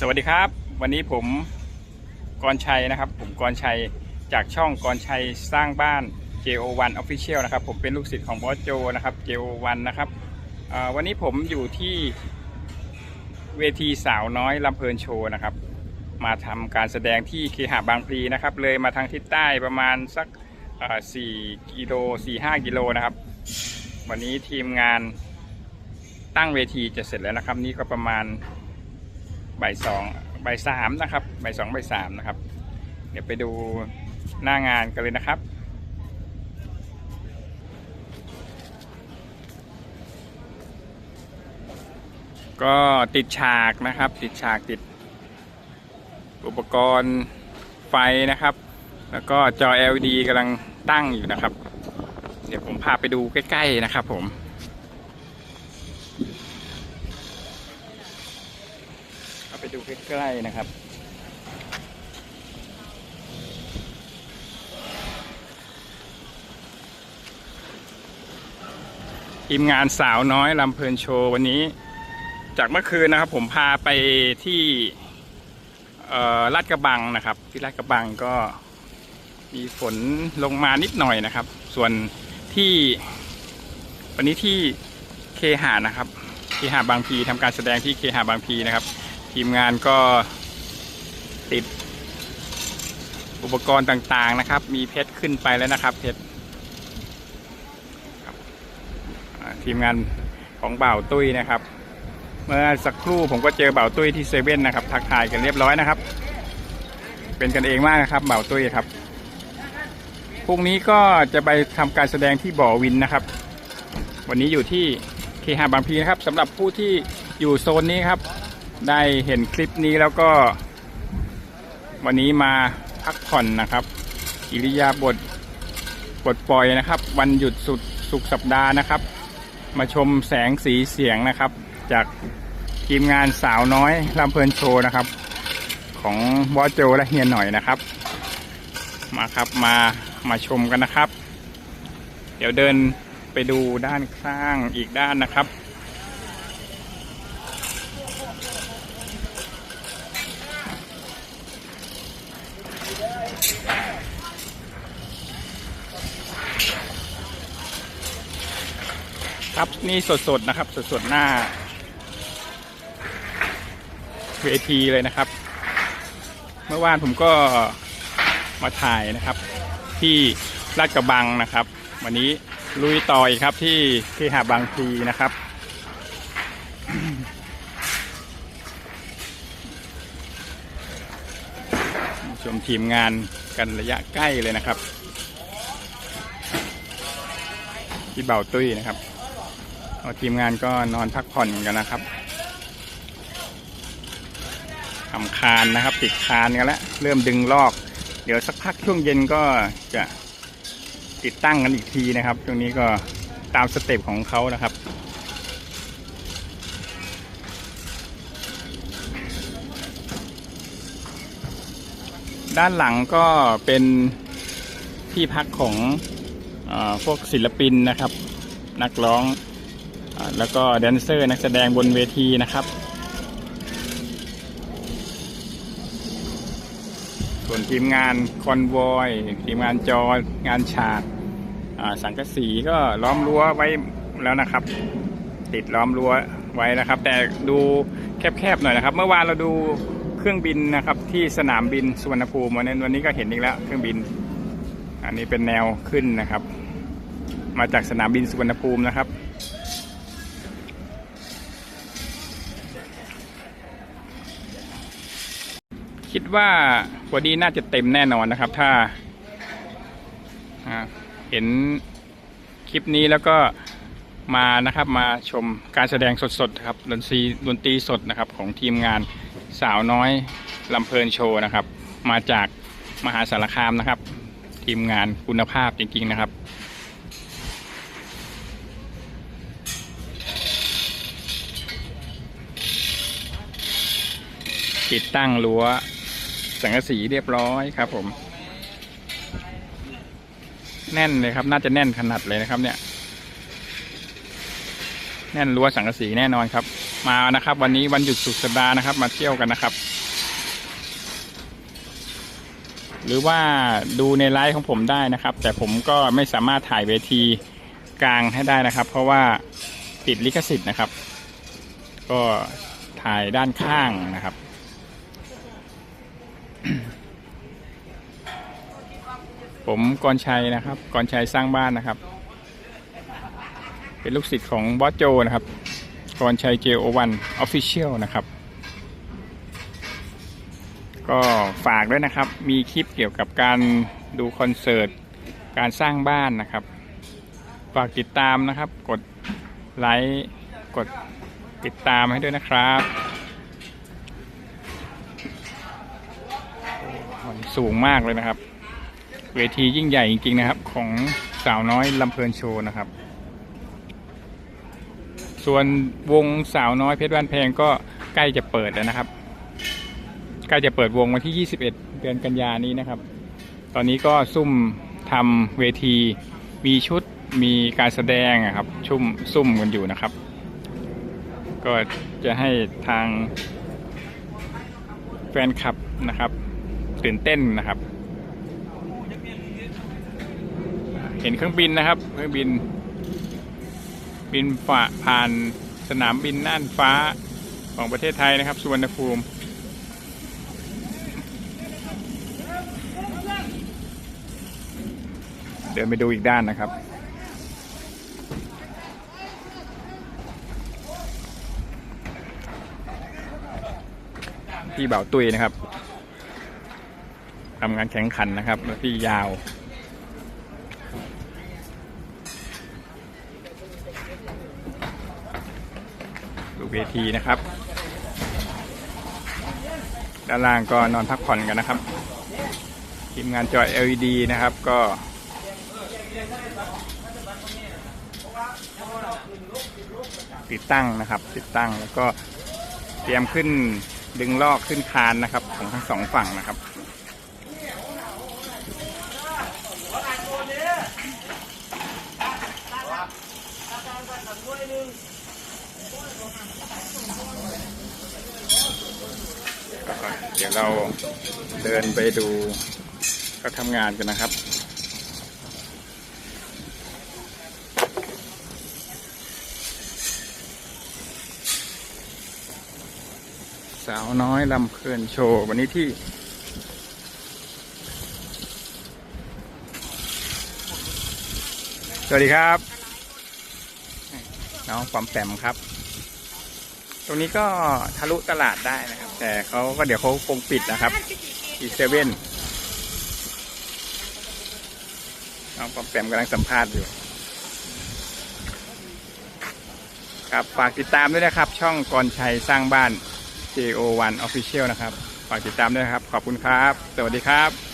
สวัสดีครับ วันนี้ผมกรชัยนะครับ ผมกรชัยจากช่องกรชัยสร้างบ้าน JO1 Official นะครับ ผมเป็นลูกศิษย์ของบอสโจนะครับ JO1 นะครับวันนี้ผมอยู่ที่เวทีสาวน้อยลำเพลินโชว์นะครับ มาทำการแสดงที่เคหะบางพลีนะครับ เลยมาทางทิศใต้ประมาณสักเอ่อ4กิโล4-5กิโลนะครับ วันนี้ทีมงานตั้งเวทีจะเสร็จแล้วนะครับ นี่ก็ประมาณ บ่ายสองบ่ายสามนะครับบ่ายสองบ่ายสามนะครับ เดี๋ยวไปดูหน้างานกันเลยนะครับก็ติดฉากนะครับ ติดฉากติด อุปกรณ์ไฟนะครับ แล้วก็จอ LED กำลังตั้งอยู่นะครับ เดี๋ยวผมพาไปดูใกล้ ๆ นะครับผม ดูใกล้ๆนะครับ ทีมงานสาวน้อยลำเพลินโชว์วันนี้ จากเมื่อคืนนะครับ ผมพาไปที่ลาดกระบังนะครับ ที่ลาดกระบังก็มีฝนลงมานิดหน่อยนะครับ ส่วนที่วันนี้ที่เคหานะครับเคหาบางพีทำการแสดงที่เคหาบางพีนะครับ ทีมงานก็ติด อุปกรณ์ต่างๆนะครับ มีเพชรขึ้นไปแล้วนะครับเพชรทีมงานของเบ่าตุ้ยนะครับ เมื่อสักครู่ผมก็เจอเบ่าตุ้ยที่เซเว่นนะครับ ทักทายกันเรียบร้อยนะครับ เป็นกันเองมากนะครับเบ่าตุ้ยครับพรุ่งนี้ก็จะไปทำการแสดงที่บ่อวินนะครับ วันนี้อยู่ที่เคหาบางพีนะครับสำหรับผู้ที่อยู่โซนนี้ครับ ได้เห็นคลิปนี้แล้วก็ วันนี้มาพักผ่อนนะครับ อิริยาบถปลดปล่อยนะครับ วันหยุดสุดสุกร์สัปดาห์นะครับ มาชมแสงสีเสียงนะครับ จากทีมงานสาวน้อยลำเพลินโชว์นะครับ ของบอโจและเฮียหน่อยนะครับ มาครับมามาชมกันนะครับ เดี๋ยวเดินไปดูด้านข้างอีกด้านนะครับ ครับนี่สดๆนะครับ สดๆหน้า เวทีเลยนะครับ เมื่อวานผมก็มาถ่ายนะครับ ที่ลาดกระบังนะครับ วันนี้ลุยต่ออีกครับที่ที่หาบางพลีนะครับชมทีมงานกันระยะใกล้เลยนะครับ ที่เบาตุ้ยนะครับ ทีมงานก็นอนพักผ่อนกันนะครับทำคานนะครับ ติดคานกันแล้วเริ่มดึงลอก เดี๋ยวสักพักช่วงเย็นก็จะติดตั้งกันอีกทีนะครับช่วงนี้ก็ตามสเต็ปของเขานะครับด้านหลังก็เป็นที่พักของอพวกศิลปินนะครับ นักร้อง แล้วก็แดนเซอร์นักแสดงบนเวทีนะครับ ส่วนทีมงานคอนวอยทีมงานจองานฉากสังกสีก็ล้อมรั้วไว้แล้วนะครับ ติดล้อมรั้วไว้นะครับ แต่ดูแคบๆหน่อยนะครับ เมื่อวานเราดูเครื่องบินนะครับที่สนามบินสุวรรณภูมิวันนี้วันนี้ก็เห็นอีกแล้วเครื่องบิน อันนี้เป็นแนวขึ้นนะครับ มาจากสนามบินสุวรรณภูมินะครับ คิดว่าวันนี้น่าจะเต็มแน่นอนนะครับ ถ้าเห็นคลิปนี้แล้วก็มานะครับมาชมการแสดงสดๆครับดนตรีดนตรีสดนะครับ ของทีมงานสาวน้อยลำเพลินโชว์นะครับ มาจากมหาสารคามนะครับ ทีมงานคุณภาพจริงๆนะครับติดตั้งรั้ว สังกะสีเรียบร้อยครับ ผม แน่นเลยครับ น่าจะแน่นขนาดเลยนะครับ เนี่ย แน่นรั้วสังกะสีแน่นอนครับ มานะครับ วันนี้วันหยุดสุดสัปดาห์นะครับ มาเที่ยวกันนะครับ หรือว่าดูในไลฟ์ของผมได้นะครับ แต่ผมก็ไม่สามารถถ่ายเวทีกลางให้ได้นะครับ เพราะว่าติดลิขสิทธิ์นะครับ ก็ถ่ายด้านข้างนะครับ ผมกรชัยนะครับกรชัยสร้างบ้านนะครับ เป็นลูกศิษย์ของบอสโจนะครับกรชัยเจโอวันออฟฟิเชียลนะครับ ก็ฝากด้วยนะครับ มีคลิปเกี่ยวกับการดูคอนเสิร์ต การสร้างบ้านนะครับ ฝากติดตามนะครับ กดไลค์กดติดตามให้ด้วยนะครับมันสูงมากเลยนะครับ เวทียิ่งใหญ่จริงๆนะครับ ของสาวน้อยลำเพลินโชว์นะครับ ส่วนวงสาวน้อยเพชรบ้านแพงก็ใกล้จะเปิดแล้วนะครับใกล้จะเปิดวงวันที่ 21 เดือนกันยานี้นะครับ ตอนนี้ก็ซุ่มทำเวที มีชุดมีการแสดงอะครับ ชุ่มซุ่มกันอยู่นะครับ ก็จะให้ทางแฟนคลับนะครับ ตื่นเต้นนะครับ เห็นเครื่องบินนะครับ เครื่องบิน บินฝ่าผ่านสนามบินน่านฟ้าของประเทศไทยนะครับ สุวรรณภูมิเดินไปดูอีกด้านนะครับ พี่เบาตุยนะครับทำงานแข่งขันนะครับพี่ยาว เวทีนะครับ ด้านล่างก็นอนพักผ่อนกันนะครับทีมงานจอย LED นะครับก็ติดตั้งนะครับ ติดตั้งแล้วก็เตรียมขึ้นดึงลอกขึ้นคานนะครับ ของทั้งสองฝั่งนะครับ เดี๋ยวเราเดินไปดูก็ทำงานกันนะครับ สาวน้อยลำเพลินโชว์วันนี้ที่สวัสดีครับ น้องปอมแปมครับ ตรงนี้ก็ทะลุตลาดได้นะครับ แต่เขาก็เดี๋ยวเขาคงปิดนะครับ อีเซเว่นน้องปอมแปมกำลังสัมภาษณ์อยู่ ครับฝากติดตามด้วยนะครับ ช่องกรชัยสร้างบ้าน JO1 Official นะครับ ฝากติดตามด้วยครับ ขอบคุณครับ สวัสดีครับ